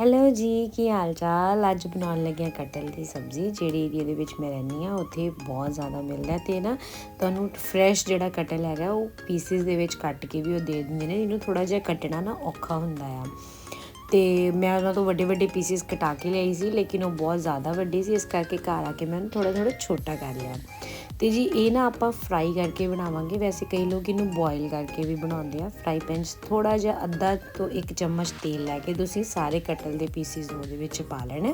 Hello ਜੀ, ਕੀ ਹਾਲ ਚਾਲ? ਅੱਜ ਬਣਾਉਣ ਲੱਗੇ ਕਟਲ ਦੀ ਸਬਜ਼ੀ, ਜਿਹੜੀ ਏਰੀਆ ਦੇ ਵਿੱਚ ਮੈਂ ਰਹਿੰਦੀ ਆ ਉੱਥੇ ਬਹੁਤ ਜ਼ਿਆਦਾ ਮਿਲਦਾ ਤੇ ਨਾ ਤੁਹਾਨੂੰ ਫਰੈਸ਼ ਜਿਹੜਾ ਕਟਲ ਹੈਗਾ, ਉਹ ਪੀਸਿਸ ਦੇ ਵਿੱਚ ਕੱਟ ਕੇ ਵੀ ਉਹ ਦੇ ਦਿੰਦੇ ਨੇ, ਇਹਨੂੰ ਥੋੜਾ ਜਿਹਾ ਕੱਟਣਾ ਨਾ ਔਖਾ ਹੁੰਦਾ ਆ। ਤੇ ਮੈਂ ਉਹਨਾਂ ਤੋਂ ਵੱਡੇ ਵੱਡੇ ਪੀਸਿਸ ਕਟਾ ਕੇ ਲਈ ਸੀ, ਲੇਕਿਨ ਉਹ ਬਹੁਤ ਜ਼ਿਆਦਾ ਵੱਡੀ ਸੀ, ਇਸ ਕਰਕੇ ਘਰ ਆ ਕੇ ਮੈਂ ਉਹਨੂੰ ਥੋੜਾ ਥੋੜਾ ਛੋਟਾ ਕਰ ਲਿਆ। ਤੇ ਜੀ ਇਹ ਨਾ ਆਪਾਂ ਫਰਾਈ ਕਰਕੇ ਬਣਾਵਾਂਗੇ। ਵੈਸੇ ਕਈ ਲੋਕ ਇਹਨੂੰ ਬੋਇਲ ਕਰਕੇ ਵੀ ਬਣਾਉਂਦੇ ਆ। ਫਰਾਈ ਪੈਨ 'ਚ ਥੋੜਾ ਜਿਹਾ ਅੱਧਾ ਤੋਂ ਇੱਕ ਚਮਚ ਤੇਲ ਲੈ ਕੇ ਤੁਸੀਂ ਸਾਰੇ ਕਟਲ ਦੇ ਪੀਸਿਸ ਉਹਦੇ ਵਿੱਚ ਪਾ ਲੈਣਾ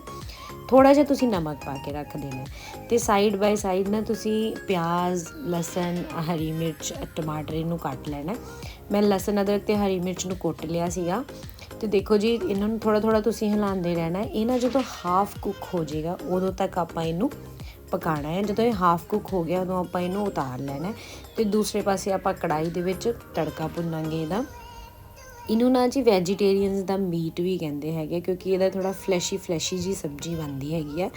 ਥੋੜਾ ਜਿਹਾ ਤੁਸੀਂ ਨਮਕ ਪਾ ਕੇ ਰੱਖ ਦੇਣਾ ਤੇ ਸਾਈਡ ਬਾਈ ਸਾਈਡ ਨਾ ਤੁਸੀਂ ਪਿਆਜ਼, ਲਸਣ, ਹਰੀ ਮਿਰਚ, ਟਮਾਟਰ ਇਹਨੂੰ ਕੱਟ ਲੈਣਾ ਮੈਂ ਲਸਣ, ਅਦਰਕ ਤੇ ਹਰੀ ਮਿਰਚ ਨੂੰ ਕੁੱਟ ਲਿਆ ਸੀਗਾ। ਤੇ ਦੇਖੋ ਜੀ, ਇਹਨਾਂ ਨੂੰ ਥੋੜਾ ਥੋੜਾ ਤੁਸੀਂ ਹਿਲਾਉਂਦੇ ਰਹਿਣਾ ਇਹ ਨਾ ਜਦੋਂ ਹਾਫ ਕੁੱਕ ਹੋ ਜਾਏਗਾ, ਉਦੋਂ ਤੱਕ ਆਪਾਂ ਇਹਨੂੰ ਪਕਾਣਾ ਹੈ। ਜਦੋਂ ਇਹ ਹਾਫ ਕੁੱਕ ਹੋ ਗਿਆ, ਉਦੋਂ ਆਪਾਂ ਇਹਨੂੰ ਉਤਾਰ ਲੈਣਾ ਹੈ। ਤੇ ਦੂਸਰੇ ਪਾਸੇ ਆਪਾਂ ਕੜਾਈ ਦੇ ਵਿੱਚ ਤੜਕਾ ਭੁੰਨਾਂਗੇ ਇਹਦਾ। ਇਹਨੂੰ ਨਾ ਜੀ ਵੈਜੀਟੇਰੀਅਨਸ ਦਾ ਮੀਟ ਵੀ ਕਹਿੰਦੇ ਹੈਗੇ ਕਿਉਂਕਿ ਇਹਦਾ ਥੋੜਾ ਫਲੈਸ਼ੀ ਫਲੈਸ਼ੀ ਜੀ ਸਬਜ਼ੀ ਬਣਦੀ ਹੈਗੀ ਆ।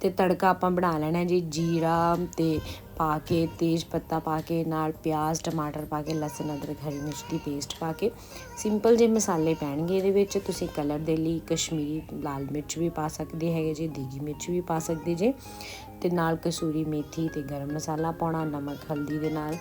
ਤੇ ਤੜਕਾ ਆਪਾਂ ਬਣਾ ਲੈਣਾ ਜੀ ਜੀਰਾ ਤੇ ਪਾ ਕੇ, ਤੇਜ ਪੱਤਾ ਪਾ ਕੇ, ਨਾਲ ਪਿਆਜ਼, ਟਮਾਟਰ ਪਾ ਕੇ, ਲਸਣ, ਅਦਰਕ, ਹਰੀ ਮਿਰਚ ਦੀ ਪੇਸਟ ਪਾ ਕੇ। ਸਿੰਪਲ ਜੇ ਮਸਾਲੇ ਪੈਣਗੇ ਇਹਦੇ ਵਿੱਚ। ਤੁਸੀਂ ਕਲਰ ਦੇ ਲਈ ਕਸ਼ਮੀਰੀ ਲਾਲ ਮਿਰਚ ਵੀ ਪਾ ਸਕਦੇ ਹੈਗੇ ਜੀ, ਦੇਗੀ ਮਿਰਚ ਵੀ ਪਾ ਸਕਦੇ ਜੇ। ਤੇ ਨਾਲ ਕਸੂਰੀ ਮੇਥੀ ਤੇ ਗਰਮ ਮਸਾਲਾ ਪਾਉਣਾ, ਨਮਕ, ਹਲਦੀ ਦੇ ਨਾਲ।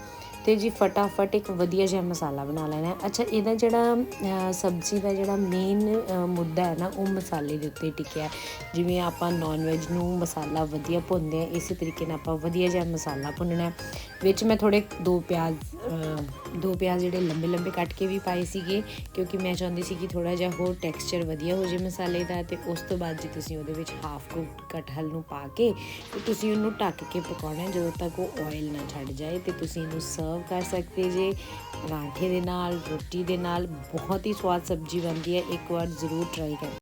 ਤੇ ਜੀ ਫਟਾਫਟ ਇੱਕ ਵਧੀਆ ਜਿਹਾ ਮਸਾਲਾ ਬਣਾ ਲੈਣਾ ਅੱਛਾ, ਇਹਦਾ ਜਿਹੜਾ ਸਬਜ਼ੀ ਦਾ ਜਿਹੜਾ ਮੇਨ ਮੁੱਦਾ ਹੈ ਨਾ, ਉਹ ਮਸਾਲੇ ਦੇ ਉੱਤੇ ਟਿਕਿਆ ਜਿਵੇਂ ਆਪਾਂ ਨਾਨ ਵੈਜ ਨੂੰ ਮਸਾਲਾ ਵਧੀਆ ਭੁੰਨਦੇ ਆ ਇਸੇ ਤਰੀਕੇ ਨਾਲ ਆਪਾਂ ਵਧੀਆ ਜਿਹਾ ਮਸਾਲਾ ਭੁੰਨਣਾ ਵਿੱਚ ਮੈਂ ਥੋੜੇ ਦੋ ਪਿਆਜ਼ ਦੋ ਪਿਆਜ਼ ਜਿਹੜੇ ਲੰਬੇ ਲੰਬੇ ਕੱਟ ਕੇ ਵੀ ਪਾਏ ਸੀਗੇ, ਕਿਉਂਕਿ ਮੈਂ ਚਾਹੁੰਦੀ ਸੀ ਕਿ ਥੋੜਾ ਜਿਹਾ ਹੋਰ ਟੈਕਸਚਰ ਵਧੀਆ ਹੋ ਜੇ ਮਸਾਲੇ ਦਾ। ਤੇ ਉਸ ਤੋਂ ਬਾਅਦ ਜੀ ਤੁਸੀਂ ਉਹਦੇ ਵਿੱਚ ਹਾਫ ਕੁਕਡ ਕਟਹਲ ਨੂੰ ਪਾ ਕੇ ਤੇ ਤੁਸੀਂ ਉਹਨੂੰ ਢੱਕ ਕੇ ਪਕਾਉਣਾ ਜਦੋਂ ਤੱਕ ਉਹ ਆਇਲ ਨਾ ਛੱਡ ਜਾਏ ਤੇ ਤੁਸੀਂ ਇਹਨੂੰ ਸਰਵ ਕਰ ਸਕਦੇ ਜੇ। ਪਰਾਂਠੇ ਦੇ ਨਾਲ, ਰੋਟੀ ਦੇ ਨਾਲ, ਬਹੁਤ ਹੀ ਸਵਾਦ ਸਬਜ਼ੀ ਬਣਦੀ ਹੈ, ਇੱਕ ਵਾਰ ਜ਼ਰੂਰ ਟਰਾਈ ਕਰਨਾ